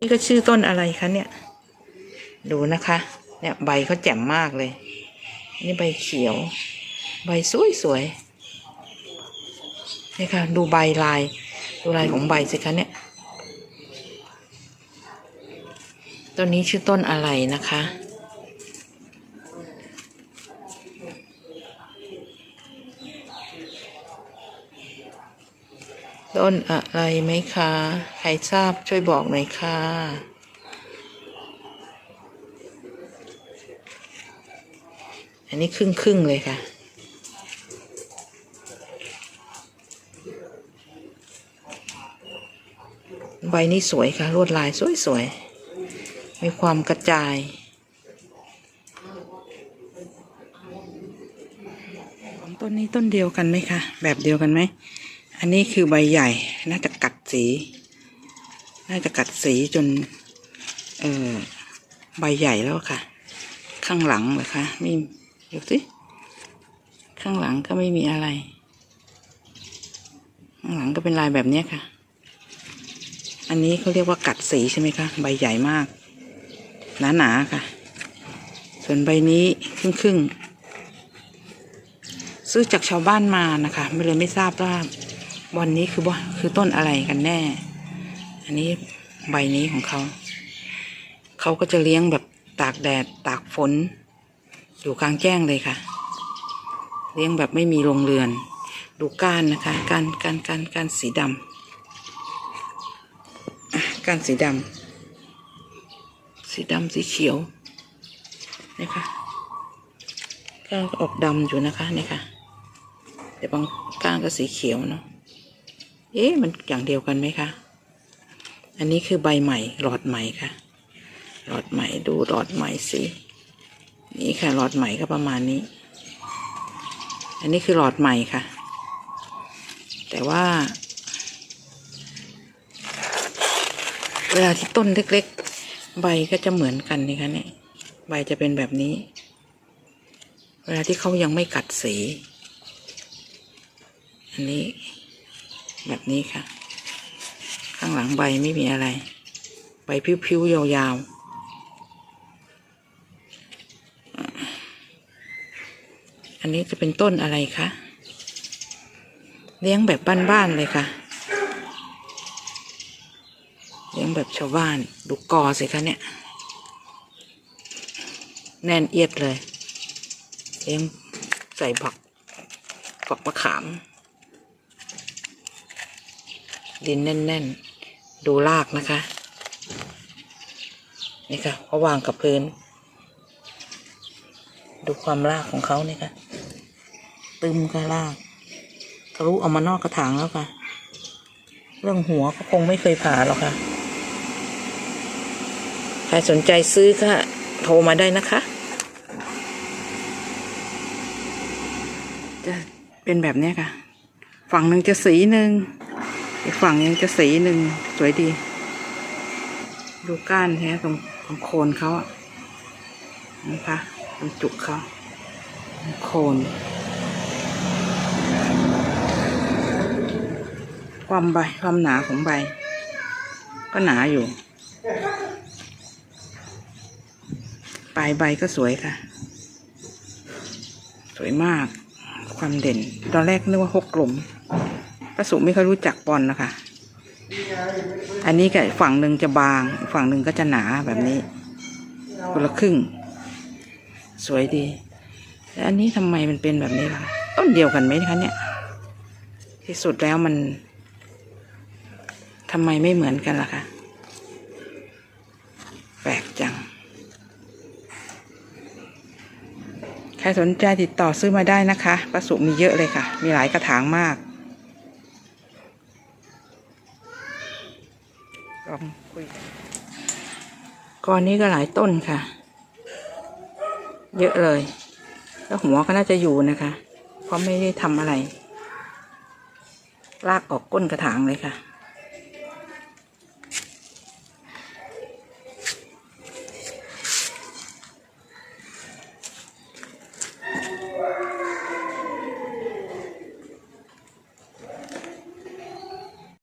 นี่ก็ชื่อต้นอะไรคะเนี่ย ดูนะคะ เนี่ยใบเขาแจ่มมากเลย นี่ใบเขียว ใบสวยสวยนี่ค่ะ ดูใบลาย ดูลายของใบสิคะเนี่ย ต้นนี้ชื่อต้นอะไรนะคะ ต้นอะไรไหมคะ ใครทราบช่วยบอกหน่อยค่ะ อันนี้ครึ่งครึ่งๆเลยค่ะ ใบนี้สวยค่ะ ลวดลายสวยๆ มีความกระจายของต้นนี้ต้นเดียวกันไหมคะ แบบเดียวกันไหม อันนี้คือใบใหญ่ น่าจะกัดสี น่าจะกัดสีจน เออใบใหญ่แล้วค่ะ ข้างหลังเหรอคะไม่เดี๋ยวสิข้างหลังก็ไม่มีอะไร ข้างหลังก็เป็นลายแบบนี้ค่ะ อันนี้เขาเรียกว่ากัดสีใช่ไหมคะ ใบใหญ่มาก หนาๆค่ะ ส่วนใบนี้ครึ่งๆซื้อจากชาวบ้านมานะคะ ไม่เลยไม่ทราบว่า บอนนี้คือว่าคือต้นอะไรกันแน่ อันนี้ใบนี้ของเขา เขาก็จะเลี้ยงแบบตากแดดตากฝน อยู่กลางแจ้งเลยค่ะ เลี้ยงแบบไม่มีโรงเรือน ดูก้านนะคะ ก้านก้านก้านก้านสีดำก้านสีดำสีดำสีเขียวนะคะก้านก็ออกดำอยู่นะคะนี่ค่ะแต่บางก้านก็สีเขียวเนาะ เอ๊ะมันอย่างเดียวกันไหมคะ อันนี้คือใบใหม่หลอดใหม่ค่ะ หลอดใหม่ดูหลอดใหม่สินี่ค่ะหลอดใหม่ก็ประมาณนี้ อันนี้คือหลอดใหม่ค่ะ แต่ว่า เวลาที่ต้นเล็กๆ ใบก็จะเหมือนกันนี่คะเนี่ยใบจะเป็นแบบนี้ เวลาที่เขายังไม่กัดสี อันนี้ แบบนี้ค่ะ ข้างหลังใบไม่มีอะไร ใบพิ้วๆยาวๆ อันนี้จะเป็นต้นอะไรคะเลี้ยงแบบบ้านๆเลยค่ะ เลี้ยงแบบชาวบ้านดูกอสิคะเนี่ย แน่นเอียดเลย เลี้ยงใส่ผักฝักมะขาม ดินแน่น ๆ ดูรากนะคะ นี่ค่ะเขาวางกับพื้น ดูความรากของเขานี่ค่ะ ตึมค่ะรากทะลุออกมานอกกระถางแล้วค่ะ เรื่องหัวก็คงไม่เคยผ่าหรอกค่ะ ใครสนใจซื้อก็โทรมาได้นะคะจะเป็นแบบนี้ค่ะ ฝั่งหนึ่งจะสีหนึ่ง อีกฝั่งยังจะสีหนึ่งสวยดี ดูก้านแท้ตรงตรงโคนเขาอะนะคะตรงจุกเขาโคน ความใบความหนาของใบ ก็หนาอยู่ ปลายใบก็สวยค่ะ สวยมาก ความเด่น ตอนแรกนึกว่าหกกลม ป้าสุไม่ค่อยรู้จักปอนนะคะ อันนี้กับฝั่งหนึ่งจะบาง ฝั่งหนึ่งก็จะหนาแบบนี้คนละครึ่ง สวยดีแล้วอันนี้ทำไมมันเป็นแบบนี้ล่ะ ต้นเดียวกันไหมคะเนี่ย ที่สุดแล้วมันทำไมไม่เหมือนกันล่ะคะ แปลกจัง ใครสนใจติดต่อซื้อมาได้นะคะป้าสุมีเยอะเลยค่ะ มีหลายกระถางมาก องกันก้อนนี้ก็หลายต้นค่ะ เยอะเลย แล้วหัวก็น่าจะอยู่นะคะ เพราะไม่ได้ทำอะไร ลากออกก้นกระถางเลยค่ะ